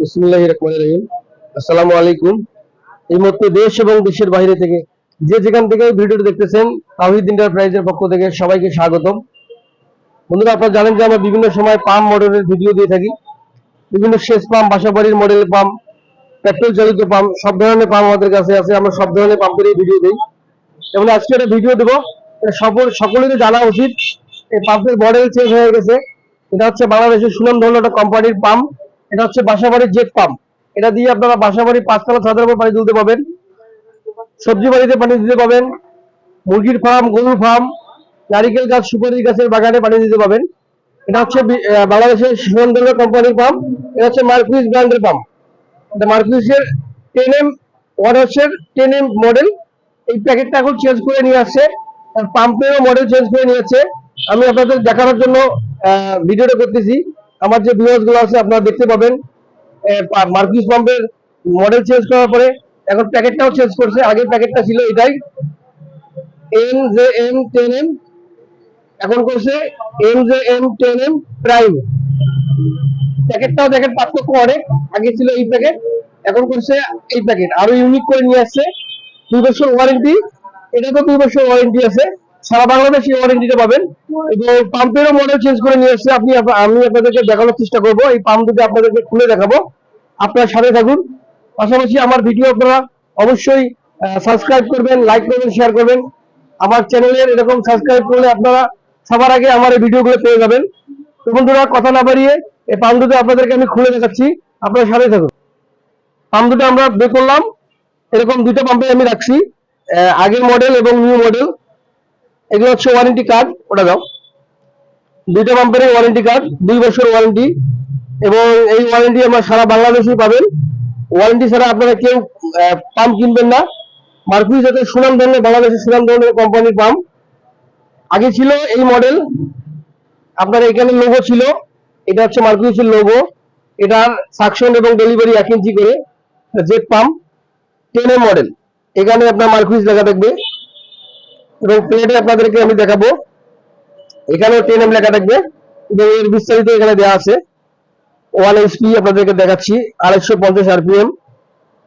বিসমুল্লাহ আসসালামু আলাইকুম। এই মুহূর্তে দেশ এবং দেশের বাইরে থেকে যে যেখান থেকে ভিডিওটি দেখতেছেন তাহিদ এন্টারপ্রাইজের পক্ষ থেকে সবাইকে স্বাগতম। বন্ধুরা, আপনারা জানেন যে আমরা বিভিন্ন সময় পাম্প মডেলের ভিডিও দিয়ে থাকি। বিভিন্ন শেষ পাম্প বাসাবাড়ির মডেল পাম্প পেট্রোল চালিত পাম্প সব ধরনের পাম্প আমাদের কাছে আছে। আমরা সব ধরনের পাম্পেরই ভিডিও দিই। এবং আজকে একটা ভিডিও দেবো। সকল সকলেরই জানা উচিত। এই পাম্পের মডেল চেঞ্জ হয়ে গেছে। এটা হচ্ছে বাংলাদেশের সুনাম ধরনের একটা কোম্পানির পাম্প এটা হচ্ছে বাসাবাড়ির জেট পাম্প এটা দিয়ে আপনারা বাসাবাড়ি পাঁচতলা ছাদের উপর পানি তুলতে পাবেন সবজি বাড়িতে পানি দিতে পাবেন মুরগির ফার্ম গরুর ফার্ম নারিকেল গাছ সুপারি গাছের বাগানে পানি দিতে পাবেন এটা হচ্ছে বাংলাদেশের সুনাম কোম্পানির পাম্প এটা হচ্ছে মার্কুইস ব্র্যান্ডের পাম্প এটা মার্কুইসের টেন এম হচ্ছে টেন এম মডেল এই প্যাকেটটা এখন চেঞ্জ করে নিয়ে আসছে। পাম্পেরও মডেল চেঞ্জ করে নিয়ে আসছে। আমি আপনাদের দেখানোর জন্য ভিডিওটা করতেছি। আমার যে ভিউয়ার্সগুলো আছে, আপনারা দেখতে পাবেন। মার্কিস পাম্পের মডেল চেঞ্জ করার পরে, এখন প্যাকেটটাও চেঞ্জ করছে। আগের প্যাকেটটা ছিল এটাই। M J M ten M এখন করছে M J M ten M prime প্যাকেটটাও দেখেন, পার্থক্য অনেক। আগে ছিল এই প্যাকেট এখন করছে এই প্যাকেট আরও ইউনিক করে নিয়ে আসছে। দুই বছর ওয়ারেন্টি এটা তো দুই বছর ওয়ারেন্টি আছে। সারা বাংলাদেশে এই ওয়ারেন্টিটা পাবেন। এবং পাম্পেরও মডেল চেঞ্জ করে নিয়ে আসছে। আপনি আপ- আমি আপনাদেরকে দেখানোর চেষ্টা করব। এই পাম্প দুটো আপনাদেরকে খুলে দেখাবো। আপনারা সাথে থাকুন। পাশাপাশি আমার ভিডিও আপনারা অবশ্যই সাবস্ক্রাইব করবেন লাইক করবেন শেয়ার করবেন। আমার চ্যানেলের এরকম সাবস্ক্রাইব করলে আপনারা সবার আগে আমার এই ভিডিওগুলো পেয়ে যাবেন। তো বন্ধুরা, কথা না বাড়িয়ে এই পাম্প দুটো আপনাদেরকে আমি খুলে দেখাচ্ছি। আপনারা সাথে থাকুন। পাম্প দুটো আমরা বের করলাম। এরকম দুটো পাম্পে আমি রাখছি। আগের মডেল এবং নিউ মডেল এগুলো হচ্ছে ওয়ারেন্টি কার্ড ওটা দাও। দুইটা পাম্পের ওয়ারেন্টি কার্ড দুই বছর ওয়ারেন্টি এবং এই ওয়ারেন্টি আমরা সারা বাংলাদেশেই পাবেন। ওয়ারেন্টি ছাড়া আপনারা কেউ পাম্প কিনবেন না। মার্কুইজ যাতে সুনাম ধরনের, বাংলাদেশের সুনাম ধরনের কোম্পানির পাম্প আগে ছিল এই মডেল আপনার এখানে লোগো ছিল। এটা হচ্ছে মার্কুইজের লোগো এটার সাকশন এবং ডেলিভারি এক ইঞ্চি করে। জেট পাম্প টেন মডেল এখানে আপনার মার্কুইজ লেখা থাকবে। এবং প্লেটে আপনাদেরকে আমি দেখাবো। এখানে টেন এম লেখা থাকবে এবং এর বিস্তারিত এখানে দেওয়া আছে। ওয়ান এইচপি আপনাদেরকে দেখাচ্ছি, আড়াইশো পঞ্চাশ আরপিএম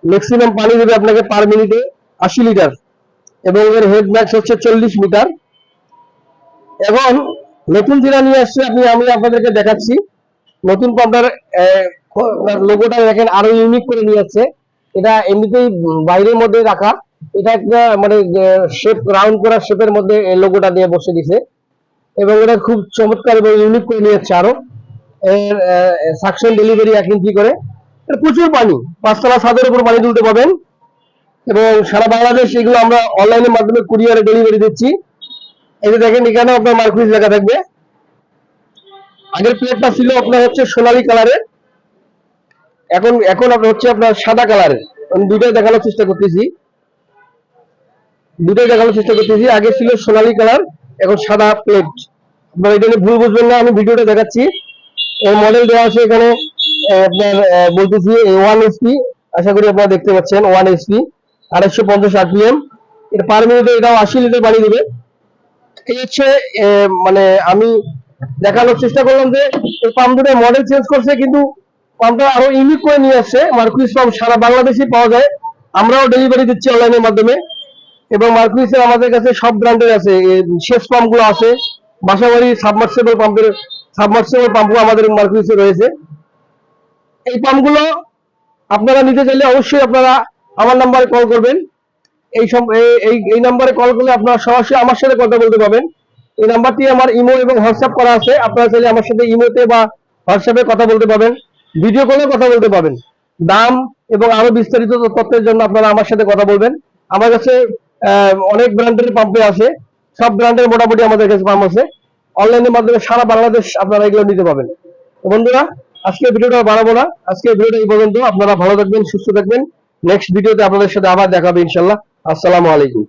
ম্যাক্সিমাম পানি দেবে আপনাকে পার মিনিটে আশি লিটার এবং এর হেড ম্যাক্স হচ্ছে চল্লিশ মিটার এবং নতুন যেটা নিয়ে আসছে, আপনি, আমি আপনাদেরকে দেখাচ্ছি। নতুন পাম্পটার লোগোটা দেখেন, আরও ইউনিক করে নিয়ে আসছে। এটা এমনিতেই বাইরের মধ্যে রাখা। এটা একটা মানে শেপ রাউন্ড করা শেপের মধ্যে লোগোটা দিয়ে বসে দিছে। এবং এটা খুব চমৎকার এবং ইউনিক করে নিয়ে যাচ্ছে আরও। এর সাকশন ডেলিভারি এক ইঞ্চি করে। প্রচুর পানি, পাঁচতলা ছাদের উপর পানি তুলতে পাবেন এবং সারা বাংলাদেশ এগুলো আমরা অনলাইনের মাধ্যমে কুরিয়ারে ডেলিভারি দিচ্ছি। এই দেখেন এখানে আপনার মার্কুইজ লেখা থাকবে। আগের প্লেটটা ছিল আপনার হচ্ছে সোনালী কালারের। এখন এখন আপনার হচ্ছে আপনার সাদা কালারের। আমি দুইটাই দেখানোর চেষ্টা করতেছি। দুটোই দেখানোর চেষ্টা করতেছি। আগে ছিল সোনালী কালার এখন সাদা প্লেট আপনারা এটা ভুল বুঝবেন না, আমি ভিডিওটা দেখাচ্ছি। এর মডেল দেওয়া আছে এখানে আপনার বলতেছি ওয়ান এসপি আশা করি আপনারা দেখতে পাচ্ছেন ওয়ান এসপি আড়াইশো পঞ্চাশ আরপিএম এটা পার মিনিটে এটাও আশি লিটার পানি দেবে। এই হচ্ছে মানে আমি দেখানোর চেষ্টা করলাম যে এই পাম্প দুটো মডেল চেঞ্জ করছে, কিন্তু পাম্পটা আরও ইউনিক করে নিয়ে আসছে। মার্কুইস পাম্প সারা বাংলাদেশে পাওয়া যায়। আমরাও ডেলিভারি দিচ্ছি অনলাইনের মাধ্যমে। এবং মার্কুইসের আমাদের কাছে সব ব্র্যান্ডের আছে। শেষ পাম্পগুলো আছে। বাসাবাড়ি সাবমার্সেবল পাম্পের সাবমার্সেবল পাম্পও আমাদের মার্কুইসে রয়েছে। এই পাম্পগুলো আপনারা নিতে চাইলে অবশ্যই আপনারা আমার নাম্বারে কল করবেন। এই এই- এই নাম্বারে কল করলে আপনারা সরাসরি আমার সাথে কথা বলতে পারবেন। এই নাম্বারটি আমার ইমো এবং হোয়াটসঅ্যাপ করা আছে। আপনারা চাইলে আমার সাথে ইমোতে বা হোয়াটসঅ্যাপে কথা বলতে পারবেন। ভিডিও কলে কথা বলতে পারবেন। দাম এবং আরও বিস্তারিত তথ্যের জন্য আপনারা আমার সাথে কথা বলবেন। আমার কাছে অনেক ব্র্যান্ডের পাম্পে আছে। সব ব্র্যান্ডের মোটামুটি আমাদের কাছে পাম্প আছে। অনলাইনের মাধ্যমে সারা বাংলাদেশ আপনারা এগুলো নিতে পাবেন বন্ধুরা আজকে ভিডিওটা বাড়াবো না। আজকে ভিডিওটা এই পর্যন্ত। আপনারা ভালো থাকবেন, সুস্থ থাকবেন। নেক্সট ভিডিওতে আপনাদের সাথে আবার দেখাবে ইনশাল্লাহ আসসালামু আলাইকুম।